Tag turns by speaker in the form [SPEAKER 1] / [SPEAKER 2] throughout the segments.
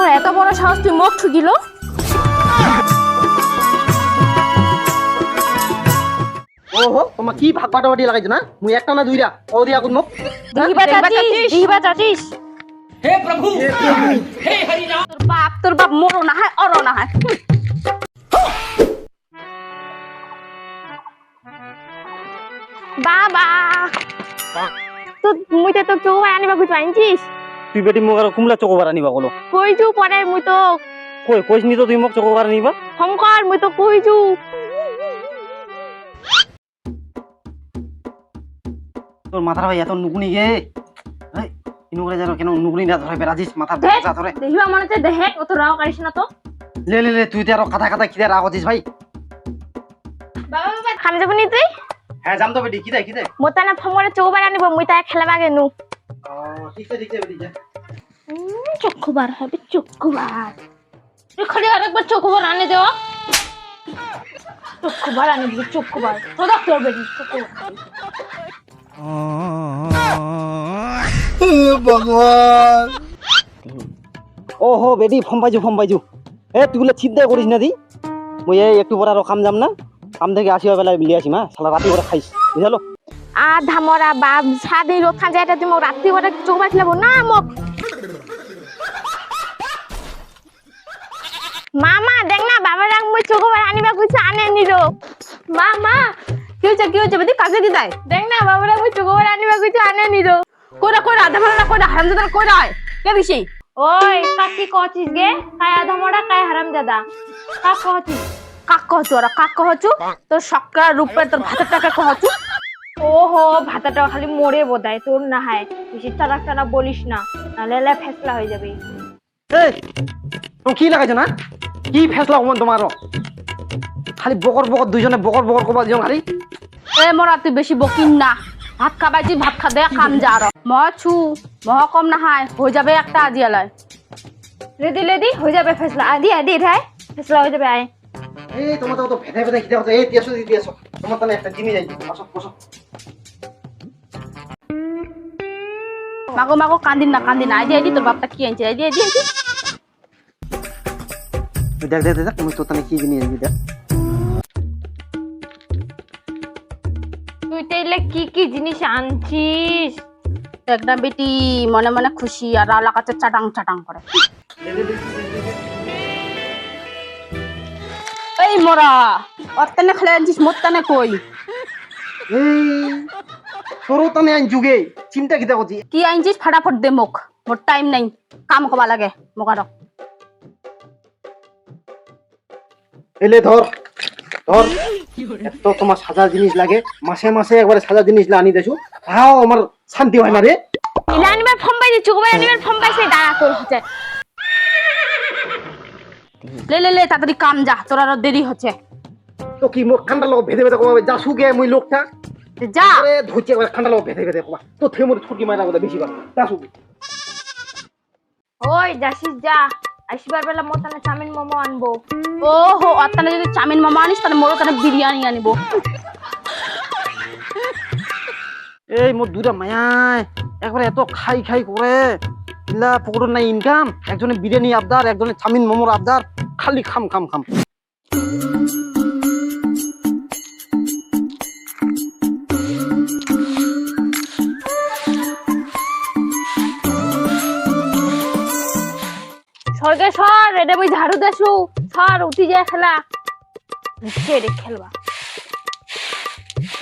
[SPEAKER 1] তোর এত বড় সাহস তুই মুখ ঠুকিল?
[SPEAKER 2] ওহো তোমার কি ভাগ বাটাবাটি লাগাইছো না? মুই একটা না দুইটা ও দিয়া কোন মুখ?
[SPEAKER 1] দিহিবা চাচিস দিহিবা চাচিস। হে প্রভু হে হরি তোর বাপ তোর বাপ মরো না হয় অরো না হয়। বাবা তো মুই তো চৌ আনিবা কিছু আনছিস
[SPEAKER 2] তুই বেটি মোক আৰু কুমলা চকোবার আনিবা কলো।
[SPEAKER 1] কইছু পরে মুই তো
[SPEAKER 2] কই কইছ নি তো তুই মোক চকোবার আনিবা?
[SPEAKER 1] শংকর মুই তো কইছু
[SPEAKER 2] তোর মাথার ভাই এত নুকুনি গে। এই ইনুকরে যারো কেন নুকুনি না ধরে বেরাজিস মাথা যা ধরে
[SPEAKER 1] দেখিবা মনে হচ্ছে দেহেক অত রাও কারিস না তো।
[SPEAKER 2] লে লে লে তুই তো আরও কথা কথা কিদে রাগ হচ্ছিস ভাই।
[SPEAKER 1] বাবা বাবা খাম যাব নি তুই?
[SPEAKER 2] হ্যাঁ যাম তো বেটি কিদে কিদে
[SPEAKER 1] মোর তানে ফমরে চৌবার আনিব মুই তাই খেলাবা গেনু।
[SPEAKER 2] ও যা
[SPEAKER 1] চক্ষুবার হবে চক্ষুবার তুই খালি আরেকবার চক্ষুবার আনে দেওয়া চক্ষুবার আনে দিবি চক্ষুবার তো ডাক্তার বেরি। চক্ষুবার
[SPEAKER 2] ওহো বেটি ফম পাইছু ফম পাইছু এ তুই গুলো চিন্তা করিস না দি? মই এই একটু পরে আরও কাম যাম না? কাম থেকে আসিবা বেলা মিলি আসিম হ্যাঁ শালা রাতি করে খাইস। বুঝালো?
[SPEAKER 1] আ ধামরা বাপ সাদি রক্ষা যাইটা তুমি রাত্রি বড় চৌবার খেলাবো না মোক মামা, দেখ না বাবা রাং মই চৌবার আনিবা কইছে, আনে নিলো মামা, কি হচ্ছে কি হচ্ছে বেদি কাজে কি দেয় দেখ না বাবা রাং মই চৌবার আনিবা কইছে, আনে নিলো
[SPEAKER 3] কইরা কইরা, আধা ভাড়া কইরা, হারাম দাদা কইরা হয়। কে দিছি
[SPEAKER 1] ওই, কাকি কচিস গে? কায় আধা মোড়া কায় হারাম দাদা কা কচিস
[SPEAKER 3] কাক কহছু, ওরা কাক কহছু? তোর সক্কা রূপের তোর ভাতের টাকা কহছু
[SPEAKER 1] ওহো ভাতাটা খালি মরে বোধায় তোর না হয়। বেশি টানা টানা বলিস না নাহলে ফেসলা হয়ে যাবে।
[SPEAKER 2] এই কি লাগাইছো না? কি ফেসলা কমন তোমার খালি বকর বকর দুইজনে বকর বকর কবা দিও খালি।
[SPEAKER 3] এ মরা তুই বেশি বকিন না। ভাত খাবাইছি ভাত খা দে খাম যা আর। মহ ছু মহ কম না হায় হয়ে যাবে একটা আজিয়ালয়
[SPEAKER 1] রেডি লেডি হয়ে যাবে ফেসলা। আদি আদি রায় ফেসলা হয়ে যাবে আয়।
[SPEAKER 2] এই তোমার তো ভেদে ভেদে খিদে হতো এই দিয়েছ দিয়েছ তোমার তাহলে একটা জিনিস যাই বসো বসো।
[SPEAKER 3] মাগো মাগো কান্দিন না। কান্দিন আইডি আইডি তোর বাপটা কি আনছে? আইডি আইডি আইডি
[SPEAKER 2] দেখ দেখ দেখ তুমি তো তাহলে কি জিনিস আনবি দেখ।
[SPEAKER 1] তুই তাইলে কি কি জিনিস আনছিস?
[SPEAKER 3] একটা বেটি মনে মনে খুশি আর রাওলা কাছে চাটাং চাটাং করে। এই মোরা অত্যানে খেলে আনছিস মোর তানে কই?
[SPEAKER 2] এই তোরও তানে আন যুগে চিন্তা কিতা করছি?
[SPEAKER 3] কি আনছিস ফাটাফট দে মুখ মোর টাইম নাই। কাম কবা লাগে মোকার
[SPEAKER 2] এলে ধর ধর এত তোমার সাজা জিনিস লাগে। মাসে মাসে একবারে সাজা জিনিস আনি দেছো। তাও আমার শান্তি হয় না রে
[SPEAKER 1] ইলা আনিবার ফর্ম পাইছি চুকবাই আনিবার ফর্ম পাইছে দাঁড়া তোর হচ্ছে।
[SPEAKER 3] লে লে লে তাড়াতাড়ি কাম যা তোর আরও দেরি হচ্ছে।
[SPEAKER 2] তো কি মোর ঠান্ডা লোক ভেদে ভেদে কমাবে যা সুগে মুই লোকটা?
[SPEAKER 3] যা।
[SPEAKER 2] আরে ধরছি একবার ঠান্ডা লোক ভেদে ভেদে তো থে মোর ছুটি মারা কথা বেশি কথা। যা সুগে
[SPEAKER 1] ওই যাসিস যা। আসবার বেলা মোর তানে চাউমিন মোমো আনব।
[SPEAKER 3] ও হো অত্যানে যদি চাউমিন মামা আনিস তাহলে মোর ওখানে বিরিয়ানি আনিব।
[SPEAKER 2] এই মোর দুটা মায়ায়। একবারে এত খাই খাই করে। ইলা নাই ইনকাম একজনে বিরিয়ানি আবদার একজনে চাউমিন মোমোর আবদার খালি খাম খাম খাম।
[SPEAKER 1] সরকে সর এটা বই ঝাড়ু দেছু সর উঠি যায় খেলা। উঠছে রে খেলবা।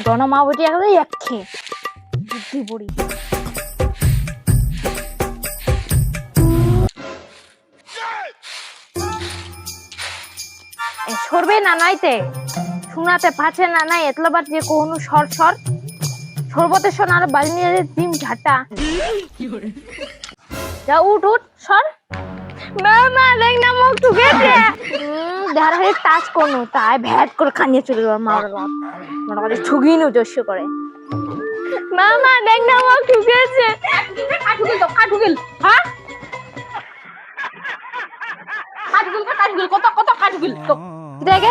[SPEAKER 1] গণমা বটি একদম এক্ষে বুদ্ধি বুড়ি। সরবে না নাইতে? শোনাতে পাচ্ছে না নাই এতলাবার যে কোনো সর সর। সর্বতে শোন আর বাড়ি নিয়ে যে ডিম ঝাঁটা। যা উঠ উঠ সর। মামা দেখ না মুখ ঠুকেছে ধার হারে টাচ করনু তাই ভ্যাট করে কানিয়ে চলে গেল মা মনে করে ঠুগি নু জস্য করে মামা দেখ না মুখ ঠুকেছে
[SPEAKER 3] কাঠুগিল তো কাঠুগিল হ্যাঁ? কাঠুগিল কাঠুগিল কত কত তো
[SPEAKER 1] দেখে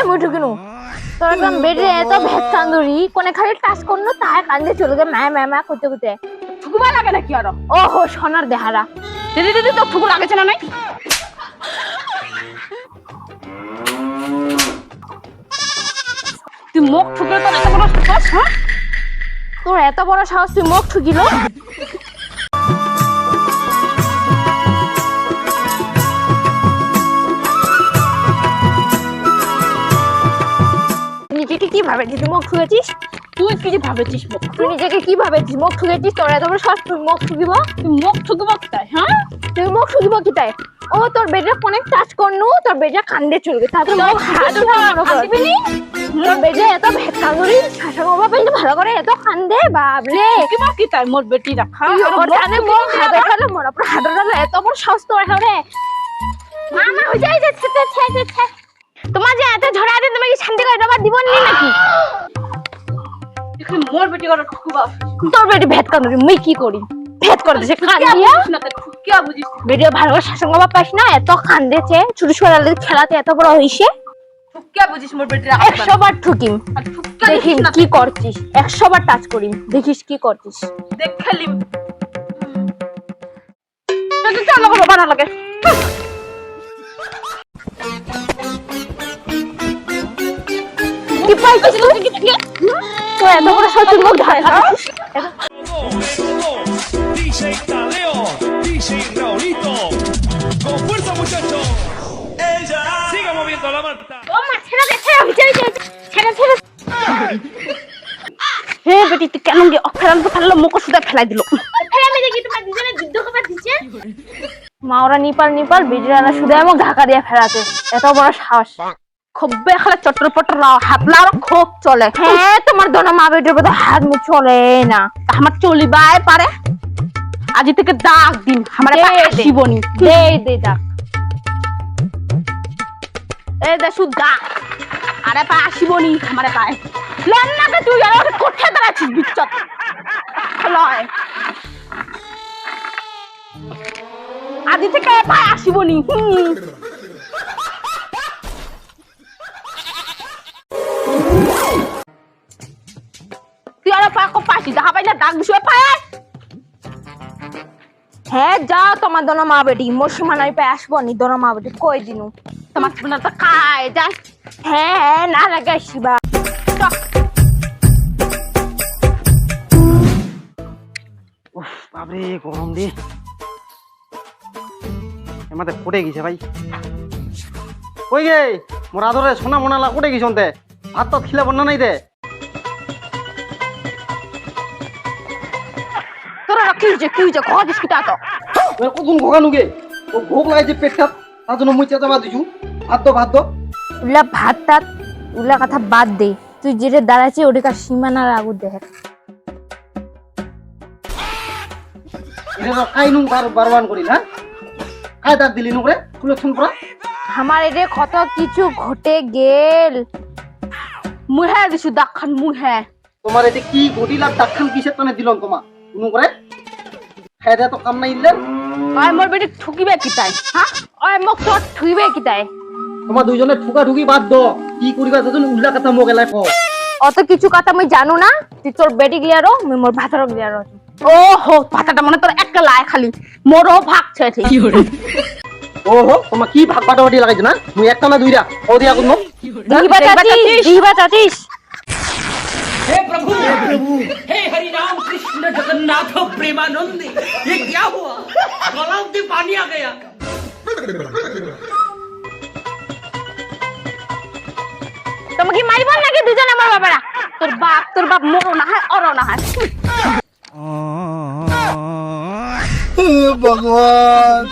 [SPEAKER 1] তোর একদম বেডে এত ভ্যাট কান্দুরি কোনে খালি টাচ করনু তাই কান্দে চলে গে ম্যা ম্যা ম্যা করতে করতে
[SPEAKER 3] ঠুকুবা লাগে নাকি আর?
[SPEAKER 1] ওহো সোনার দেহারা।
[SPEAKER 3] দিদি দিদি তো ঠুকু লাগেছে না নাই? তুই মুখ ঠুকলে তোর এত বড় সাহস হ্যাঁ?
[SPEAKER 1] তোর এত বড় সাহস, তুই মুখ ঠুকিল নিজেকে কীভাবে দিদি মুখ ঠুকেছিস
[SPEAKER 3] তুই কি যে ভাবেছিস মুখ
[SPEAKER 1] তুই নিজেকে কি ভাবেছিস? মুখ ঠুকেছিস তোর? তুই মুখ ঠুকিব
[SPEAKER 3] তুই মুখ ঠুকবো কোথায় হ্যাঁ?
[SPEAKER 1] তুই মুখ ঠুকিব কি তাই ও তোর বেজা ফোনে টাচ করনু তোর বেজা কান্দে চলবে। তারপর মুখ হাত
[SPEAKER 3] নি?
[SPEAKER 1] তোর বেজে এত ধরি শাসন বাবা পেলে ভালো করে এত কান্দে বাবরে
[SPEAKER 3] ঠুকিবো কি তাই মোর বেটি রাখা?
[SPEAKER 1] তুই ওর কানে মুখ হাতে মোরা হাতে খালে এত সাহস তোর হবে। মামা হয়ে যায় যে ছে ছে ছে ছে তোমার যে এত ঝড়া আছে তুমি কি শান্তি করে দিব নি নাকি?
[SPEAKER 3] এখানে মোর বেটি করে ঠুকবো
[SPEAKER 1] তোর বেটি ভেট কান্দে মুই কি করি? ভেট করে দিছে কান্দিয়া
[SPEAKER 3] ঠুকিয়া বুঝিস
[SPEAKER 1] ভিডিও ভালো শাসন বাবা পাস না এত কান্দেছে ছোট ছোট খেলাতে এত বড় হইছে।
[SPEAKER 3] ঠুকিয়া বুঝিস মোর বেটি
[SPEAKER 1] একশো বার ঠুকিম। দেখিম কি করছিস একশো বার টাচ করিম দেখিস কি করছিস।
[SPEAKER 3] দেখ খেলিম যদি চাল করব বানা লাগে
[SPEAKER 1] কি পাইছিস দে ছেড়ে ভিতরে ছেড়ে ছেড়ে
[SPEAKER 3] হে বেটি, তুই কেন গিয়ে অফেরান তো ফেলল, মুখ সুদা ফেলাই দিল।
[SPEAKER 1] মা ওরা নিপাল নিপাল বিজয়ারা শুধু এমন ঢাকা দিয়ে ফেরাতে এত বড় সাহস।
[SPEAKER 3] খব্বে খালে চটর পটর হাতলা খুব চলে।
[SPEAKER 1] হ্যাঁ তোমার দোনো মা বেটির মতো হাত মুখ চলে না।
[SPEAKER 3] আমার চলিবাই পারে। আজি থেকে ডাক দিন আমার
[SPEAKER 1] দে, দে।
[SPEAKER 3] শিবনি।
[SPEAKER 1] দে দে
[SPEAKER 3] এ দেশু আরে পা আসিবনি আমারে পায়। লন না কে তুই আর কোঠে দাঁড়াচ্ছিস বিচ্ছত লয়। আজি থেকে পায় আসিবনি হুম। পা দেখা পাই না ডাক দিছ পায়?
[SPEAKER 1] হ্যাঁ যাও তোমার দোনো মা বেটি মোর সীমানায় পায় আসব নি, দোনো মা বেটি, কই দিনু?
[SPEAKER 3] তোমার না তো খায়, যা।
[SPEAKER 1] হ্যাঁ না লাগে শিবা
[SPEAKER 2] বাপরে, গরম এমাতে গেছে ভাই। কই গে? মোর আদরে সোনা মোনালা কুটে গেছ ভাত তো খিলা বন্না নাই দে
[SPEAKER 3] কি হয়েছে কি হয়েছে ঘর দিস কিটা তো।
[SPEAKER 2] ওর কতক্ষণ ঘোগানু গে ও ভোগ লাগাইছে পেটটা তার জন্য মুই চেতা বাদ দিছু। ভাত তো ভাত তো
[SPEAKER 1] উল্লা ভাত টাত উল্লা কথা বাদ দে। তুই যেটা দাঁড়াচ্ছি ওটা সীমানার আগু দেখ।
[SPEAKER 2] খাই নুন বার বারবান করি না খাই দাগ দিলি নুকরে কুলক্ষণ পড়া।
[SPEAKER 1] আমার এটা কত কিছু ঘটে গেল।
[SPEAKER 3] মুহে দিছু দাখান মুহে।
[SPEAKER 2] তোমার এতে কি ঘটিলার ডাক্তান কিসের টানে দিলন তোমা? নুকরে দেয়া তো কাম নাই ইল্লেন
[SPEAKER 3] আর মোর বেটি ঠুকিবে কি তাই হ্যাঁ?
[SPEAKER 1] ওই মুখ তোর ঠুইবে কি তাই
[SPEAKER 2] তোমার দুইজনে ঠুকা ঠুকি বাদ দ। কি করিবা সেজন উল্লা কথা মোক এলাই কও।
[SPEAKER 1] অত কিছু কথা আমি জানো না তুই তোর বেটি গিয়ারো আমি মোর ভাতারও গিয়ারো
[SPEAKER 3] ও হো পাতাটা মনে তোর একটা লাই খালি মোরও ভাগ ছেছে
[SPEAKER 2] ওহো তোমার কি ভাগ বাটাবাটি লাগাইছো না? মুই একটা না দুইটা ও দিয়া কোন।
[SPEAKER 1] দিবা চাচিস দিবা চাচিস।
[SPEAKER 4] हे प्रभु हे हरि राम कृष्ण जगन्नाथ प्रेमानंद ये क्या हुआ गलाव में पानी आ गया
[SPEAKER 1] তোমাকে মারিব নাকি দুজন আমার বাবারা
[SPEAKER 3] তোর বাপ তোর বাপ মোরও না হয় অরও না হয়
[SPEAKER 5] भगवान